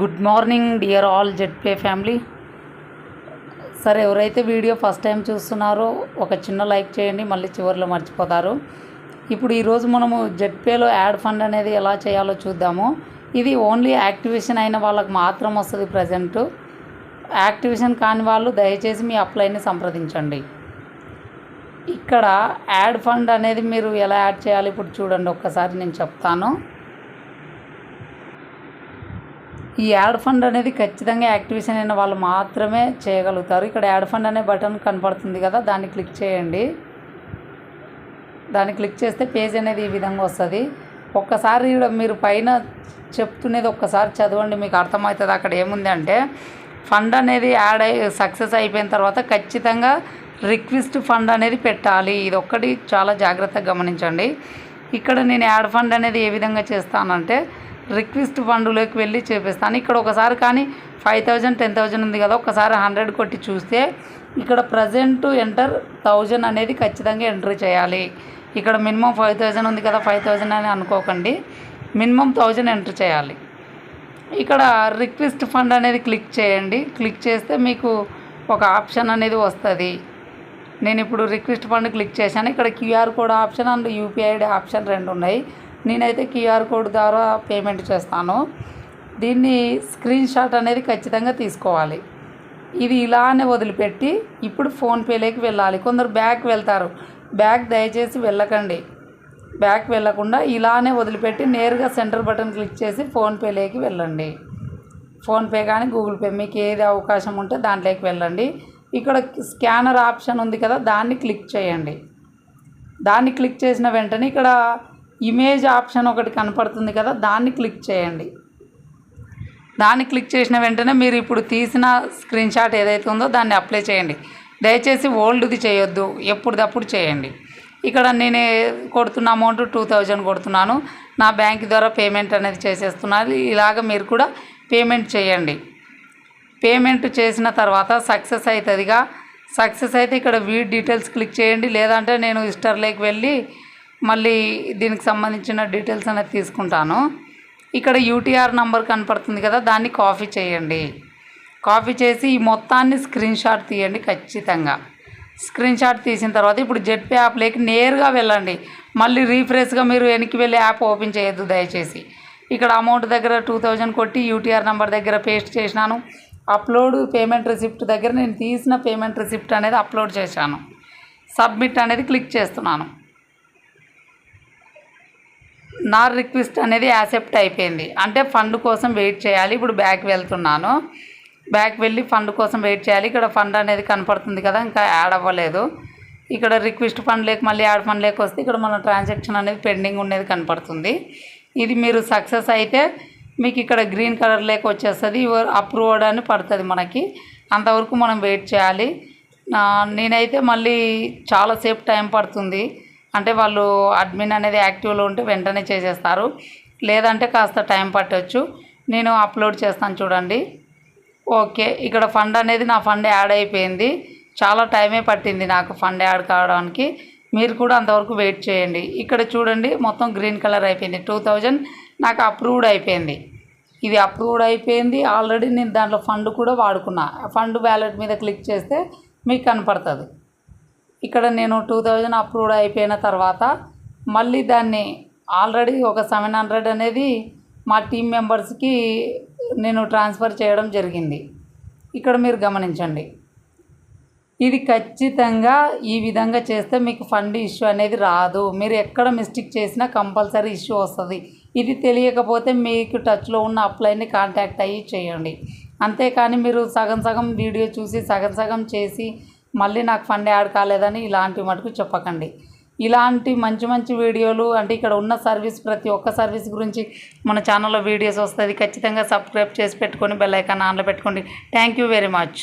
Good morning dear all Zedpay family. సరే ఎవరైతే video first time చూస్తున్నారో ఒక చిన్న లైక్ చేయండి మళ్ళీ చివరిలో మర్చిపోతారు. ఇప్పుడు ఈరోజు మనము జెడ్ పేలో యాడ్ ఫండ్ అనేది ఎలా చేయాలో చూద్దాము. ఇది ఓన్లీ యాక్టివేషన్ అయిన వాళ్ళకి మాత్రం వస్తుంది ప్రజెంట్. యాక్టివేషన్ కాని వాళ్ళు దయచేసి మీ అప్లైని సంప్రదించండి. ఇక్కడ యాడ్ ఫండ్ అనేది మీరు ఎలా యాడ్ చేయాలి ఇప్పుడు చూడండి ఒక్కసారి నేను చెప్తాను. ఈ యాడ్ ఫండ్ అనేది ఖచ్చితంగా యాక్టివేషన్ అయిన వాళ్ళు మాత్రమే చేయగలుగుతారు. ఇక్కడ యాడ్ ఫండ్ అనే బటన్ కనపడుతుంది కదా దాన్ని క్లిక్ చేయండి. దాన్ని క్లిక్ చేస్తే పేజ్ అనేది ఈ విధంగా వస్తుంది. ఒక్కసారి మీరు పైన చెప్తున్నది ఒక్కసారి చదవండి మీకు అర్థమవుతుంది అక్కడ ఏముంది అంటే ఫండ్ అనేది యాడ్ అయి సక్సెస్ అయిపోయిన తర్వాత ఖచ్చితంగా రిక్వెస్ట్ ఫండ్ అనేది పెట్టాలి. ఇది ఒక్కటి చాలా జాగ్రత్తగా గమనించండి. ఇక్కడ నేను యాడ్ ఫండ్ అనేది ఏ విధంగా చేస్తానంటే రిక్వెస్ట్ ఫండ్లోకి వెళ్ళి చేపిస్తాను. ఇక్కడ ఒకసారి కానీ ఫైవ్ థౌజండ్ టెన్ థౌజండ్ ఉంది కదా ఒకసారి హండ్రెడ్ కొట్టి చూస్తే ఇక్కడ ప్రజెంట్ ఎంటర్ థౌజండ్ అనేది ఖచ్చితంగా ఎంట్రీ చేయాలి. ఇక్కడ మినిమం ఫైవ్ థౌజండ్ ఉంది కదా ఫైవ్ థౌజండ్ అని అనుకోకండి. మినిమం థౌజండ్ ఎంటర్ చేయాలి. ఇక్కడ రిక్వెస్ట్ ఫండ్ అనేది క్లిక్ చేయండి. క్లిక్ చేస్తే మీకు ఒక ఆప్షన్ అనేది వస్తుంది. నేను ఇప్పుడు రిక్వెస్ట్ ఫండ్ క్లిక్ చేశాను. ఇక్కడ QR code option and UPI option రెండు ఉన్నాయి. నేనైతే క్యూఆర్ కోడ్ ద్వారా పేమెంట్ చేస్తాను. దీన్ని స్క్రీన్ షాట్ అనేది ఖచ్చితంగా తీసుకోవాలి. ఇది ఇలానే వదిలిపెట్టి ఇప్పుడు ఫోన్పేలోకి వెళ్ళాలి. కొందరు బ్యాక్ వెళ్తారు. బ్యాక్ దయచేసి వెళ్ళకండి. బ్యాక్ వెళ్ళకుండా ఇలానే వదిలిపెట్టి నేరుగా సెంటర్ బటన్ క్లిక్ చేసి ఫోన్పేలోకి వెళ్ళండి. ఫోన్పే కానీ గూగుల్ పే మీకు ఏది అవకాశం ఉంటే దాంట్లోకి వెళ్ళండి. ఇక్కడ స్కానర్ ఆప్షన్ ఉంది కదా దాన్ని క్లిక్ చేయండి. దాన్ని క్లిక్ చేసిన వెంటనే ఇక్కడ ఇమేజ్ ఆప్షన్ ఒకటి కనపడుతుంది కదా దాన్ని క్లిక్ చేయండి. దాన్ని క్లిక్ చేసిన వెంటనే మీరు ఇప్పుడు తీసిన స్క్రీన్ షాట్ ఏదైతే ఉందో దాన్ని అప్లై చేయండి. దయచేసి ఓల్డ్ది చేయొద్దు ఎప్పుడుదప్పుడు చేయండి. ఇక్కడ నేను కొడుతున్న అమౌంట్ టూ థౌజండ్ కొడుతున్నాను. నా బ్యాంక్ ద్వారా పేమెంట్ అనేది చేసేస్తున్నాను ఇలాగ మీరు కూడా పేమెంట్ చేయండి. పేమెంట్ చేసిన తర్వాత సక్సెస్ అవుతుందిగా సక్సెస్ అయితే ఇక్కడ వీడ్ డీటెయిల్స్ క్లిక్ చేయండి. లేదంటే నేను హిస్టర్లోకి వెళ్ళి మళ్ళీ దీనికి సంబంధించిన డీటెయిల్స్ అనేది తీసుకుంటాను. ఇక్కడ యూటీఆర్ నంబర్ కనపడుతుంది కదా దాన్ని కాపీ చేయండి. కాపీ చేసి ఈ మొత్తాన్ని స్క్రీన్ షాట్ తీయండి ఖచ్చితంగా. స్క్రీన్ షాట్ తీసిన తర్వాత ఇప్పుడు జెడ్పే యాప్లోకి నేరుగా వెళ్ళండి. మళ్ళీ రీఫ్రెష్గా మీరు వెనక్కి వెళ్ళి యాప్ ఓపెన్ చేయొద్దు దయచేసి. ఇక్కడ అమౌంట్ దగ్గర టూ థౌజండ్ కొట్టి యూటీఆర్ నెంబర్ దగ్గర పేస్ట్ చేసినాను. అప్లోడ్ పేమెంట్ రిసిప్ట్ దగ్గర నేను తీసిన పేమెంట్ రిసిప్ట్ అనేది అప్లోడ్ చేశాను. సబ్మిట్ అనేది క్లిక్ చేస్తున్నాను. నా రిక్వెస్ట్ అనేది యాక్సెప్ట్ అయిపోయింది. అంటే ఫండ్ కోసం వెయిట్ చేయాలి. ఇప్పుడు బ్యాక్ వెళ్తున్నాను. బ్యాక్ వెళ్ళి ఫండ్ కోసం వెయిట్ చేయాలి. ఇక్కడ ఫండ్ అనేది కనపడుతుంది కదా ఇంకా యాడ్ అవ్వలేదు. ఇక్కడ రిక్వెస్ట్ ఫండ్ లేక మళ్ళీ యాడ్ ఫండ్ లేక వస్తే ఇక్కడ మన ట్రాన్సాక్షన్ అనేది పెండింగ్ ఉండేది కనపడుతుంది. ఇది మీరు సక్సెస్ అయితే మీకు ఇక్కడ గ్రీన్ కలర్ లేక వచ్చేస్తుంది. అప్రూవ్డ్ అని పడుతుంది మనకి. అంతవరకు మనం వెయిట్ చేయాలి. నేనైతే మళ్ళీ చాలాసేపు టైం పడుతుంది. అంటే వాళ్ళు అడ్మిన్ అనేది యాక్టివ్లో ఉంటే వెంటనే చేసేస్తారు. లేదంటే కాస్త టైం పట్టవచ్చు నేను అప్లోడ్ చేస్తాను చూడండి. ఓకే ఇక్కడ ఫండ్ అనేది నా ఫండ్ యాడ్ అయిపోయింది. చాలా టైమే పట్టింది నాకు ఫండ్ యాడ్ కావడానికి. మీరు కూడా అంతవరకు వెయిట్ చేయండి. ఇక్కడ చూడండి మొత్తం గ్రీన్ కలర్ అయిపోయింది. టూ థౌజండ్ నాకు అప్రూవ్డ్ అయిపోయింది. ఇది అప్రూవ్డ్ అయిపోయింది. ఆల్రెడీ నేను దాంట్లో ఫండ్ కూడా వాడుకున్నా. ఫండ్ వ్యాలెట్ మీద క్లిక్ చేస్తే మీకు కనపడుతుంది. ఇక్కడ నేను టూ థౌజండ్ అప్రూవ్డ్ అయిపోయిన తర్వాత మళ్ళీ దాన్ని ఆల్రెడీ ఒక సెవెన్ హండ్రెడ్ అనేది మా టీం మెంబర్స్కి నేను ట్రాన్స్ఫర్ చేయడం జరిగింది. ఇక్కడ మీరు గమనించండి. ఇది ఖచ్చితంగా ఈ విధంగా చేస్తే మీకు ఫండ్ ఇష్యూ అనేది రాదు. మీరు ఎక్కడ మిస్టేక్ చేసినా కంపల్సరీ ఇష్యూ వస్తుంది. ఇది తెలియకపోతే మీకు టచ్లో ఉన్న అప్లైని కాంటాక్ట్ అయ్యి చేయండి. అంతేకాని మీరు సగం సగం వీడియో చూసి సగం సగం చేసి మళ్ళీ నాకు ఫండ్ యాడ్ కాలేదని ఇలాంటి మటుకు చెప్పకండి. ఇలాంటి మంచి మంచి వీడియోలు అంటే ఇక్కడ ఉన్న సర్వీస్ ప్రతి ఒక్క సర్వీస్ గురించి మన ఛానల్లో వీడియోస్ వస్తుంది ఖచ్చితంగా సబ్స్క్రైబ్ చేసి పెట్టుకొని బెల్ ఐకాన్ ఆన్లో పెట్టుకోండి. Thank you very much.